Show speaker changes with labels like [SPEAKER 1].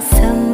[SPEAKER 1] some